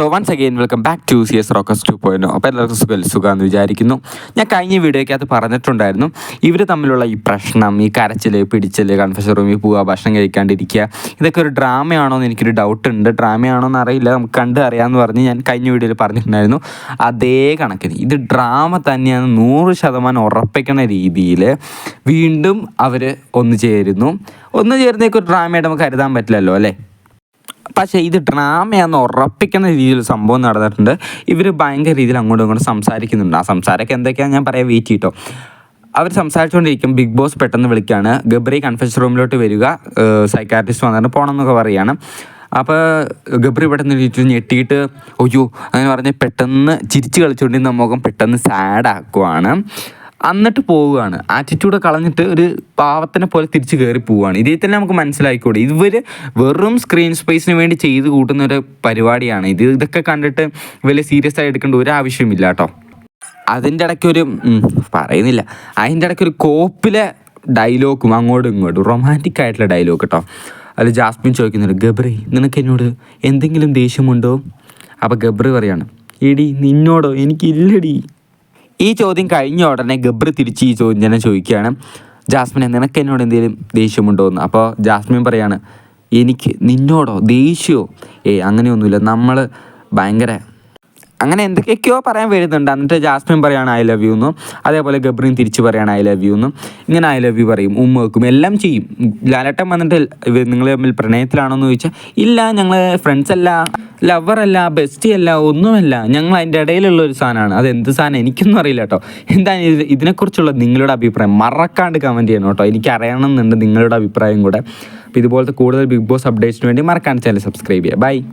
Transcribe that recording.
So once again welcome back to C S rocks to point അപ്പോൾ എല്ലാവർക്കും സുഖം സുഖമെന്ന് വിചാരിക്കുന്നു. ഞാൻ കഴിഞ്ഞ വീഡിയോയ്ക്കകത്ത് പറഞ്ഞിട്ടുണ്ടായിരുന്നു. ഇവർ തമ്മിലുള്ള ഈ പ്രശ്നം ഈ കരച്ചിൽ പിടിച്ചൽ കൺഫ്യൂഷൻ റൂമിൽ പോവുക ഭക്ഷണം കഴിക്കാണ്ടിരിക്കുക ഇതൊക്കെ ഒരു ഡ്രാമയാണോ എന്ന് എനിക്കൊരു ഡൗട്ട് ഉണ്ട്. ഡ്രാമയാണോ എന്ന് അറിയില്ല. നമുക്ക് കണ്ട് അറിയാമെന്ന് പറഞ്ഞ് ഞാൻ കഴിഞ്ഞ വീഡിയോയിൽ പറഞ്ഞിട്ടുണ്ടായിരുന്നു. അതേ കണക്കിന് ഇത് ഡ്രാമ തന്നെയാണ് നൂറ് ശതമാനം ഉറപ്പിക്കുന്ന രീതിയിൽ വീണ്ടും അവർ ഒന്ന് ചേരുന്നു. ഒന്ന് ചേരുന്നേക്കൊരു ഡ്രാമയായിട്ട് നമുക്ക് കരുതാൻ പറ്റില്ലല്ലോ അല്ലേ? പക്ഷേ ഇത് ഡ്രാമയാന്ന് ഉറപ്പിക്കുന്ന രീതിയിൽ സംഭവം നടന്നിട്ടുണ്ട്. ഇവർ ഭയങ്കര രീതിയിൽ അങ്ങോട്ടും ഇങ്ങോട്ടും സംസാരിക്കുന്നുണ്ട്. ആ സംസാരമൊക്കെ എന്തൊക്കെയാണ് ഞാൻ പറയാൻ വെയിറ്റ് ചെയ്തോ അവർ സംസാരിച്ചുകൊണ്ടിരിക്കും ബിഗ് ബോസ് പെട്ടെന്ന് വിളിക്കുകയാണ് ഗബ്രി കൺഫ്യൂഷൻ റൂമിലോട്ട് വരിക. സൈക്കാട്രിസ്റ്റ് വന്നിട്ട് പോകണം എന്നൊക്കെ പറയുകയാണ് അപ്പോൾ ഗബ്രി പെട്ടെന്ന് എണീറ്റ് ഞെട്ടിയിട്ട് ഒയ്യോ അങ്ങനെ പറഞ്ഞ് പെട്ടെന്ന് ചിരിച്ച് കളിച്ചുകൊണ്ടിരുന്ന മുഖം പെട്ടെന്ന് സാഡ് ആക്കുവാണ്. എന്നിട്ട് പോവുകയാണ്. ആറ്റിറ്റ്യൂഡ് കളഞ്ഞിട്ട് ഒരു പാവത്തിനെ പോലെ തിരിച്ച് കയറി പോവുകയാണ്. ഇതിൽ തന്നെ നമുക്ക് മനസ്സിലായിക്കൂടെ. ഇവർ വെറും സ്ക്രീൻ സ്പേസിന് വേണ്ടി ചെയ്ത് കൂട്ടുന്ന ഒരു പരിപാടിയാണ്. ഇത് ഇതൊക്കെ കണ്ടിട്ട് വലിയ സീരിയസ് ആയി എടുക്കേണ്ട ഒരു ആവശ്യമില്ല കേട്ടോ. അതിന്റെ ഇടയ്ക്ക് ഒരു പറയുന്നില്ല. അതിന്റെ ഇടയ്ക്ക് ഒരു കോപ്പിലെ ഡയലോഗും അങ്ങോട്ടും ഇങ്ങോട്ടും റൊമാന്റിക് ആയിട്ടുള്ള ഡയലോഗ് കേട്ടോ. അതിൽ ജാസ്മിൻ ചോദിക്കുന്നുണ്ട് ഗബ്രി നിനക്ക് എന്നോട് എന്തെങ്കിലും ദേഷ്യമുണ്ടോ? അപ്പോൾ ഗബ്രി പറയാണ് എടി നിന്നോടോ എനിക്കില്ലടി. ഈ ചോദ്യം കഴിഞ്ഞ ഉടനെ ഗബ്ര തിരിച്ച് ഈ ചോദ്യം തന്നെ ചോദിക്കുകയാണ്. ജാസ്മിനെ നിനക്ക് എന്നോട് എന്തെങ്കിലും ദേഷ്യമുണ്ടോ എന്ന്? അപ്പോൾ ജാസ്മിൻ പറയാണ് എനിക്ക് നിന്നോടോ ദേഷ്യമോ ഏ അങ്ങനെയൊന്നുമില്ല. നമ്മൾ ഭയങ്കര അങ്ങനെ എന്തൊക്കെയൊക്കെയോ പറയാൻ വരുന്നുണ്ട്. എന്നിട്ട് ജാസ്മിൻ പറയാണ് ഐ ലവ് യു എന്നും. അതേപോലെ ഗബ്രീൻ തിരിച്ച് പറയാണ് ഐ ലവ് യു എന്നും. ഇങ്ങനെ ഐ ലവ് യു പറയും ഉമ്മ വെക്കും എല്ലാം ചെയ്യും. ലാലട്ടൻ വന്നിട്ട് നിങ്ങൾ തമ്മിൽ പ്രണയത്തിലാണോ എന്ന് ചോദിച്ചാൽ ഇല്ല ഞങ്ങൾ ഫ്രണ്ട്സ് അല്ല. ലവർ അല്ല ബെസ്റ്റി അല്ല ഒന്നുമല്ല. ഞങ്ങൾ അതിന്റെ ഇടയിലുള്ള ഒരു സാധനമാണ്. അത് എന്ത് സാധനം എനിക്കൊന്നും അറിയില്ല കേട്ടോ. എന്താണ് ഇത്? ഇതിനെക്കുറിച്ചുള്ള നിങ്ങളുടെ അഭിപ്രായം മറക്കാണ്ട് കമന്റ് ചെയ്യണം കേട്ടോ. എനിക്ക് അറിയണമെന്നുണ്ട് നിങ്ങളുടെ അഭിപ്രായം കൂടെ. അപ്പോൾ ഇതുപോലത്തെ കൂടുതൽ ബിഗ് ബോസ് അപ്ഡേറ്റ്സിന് വേണ്ടി മറക്കാണ്ട് ചാനൽ സബ്സ്ക്രൈബ് ചെയ്യുക. ബൈ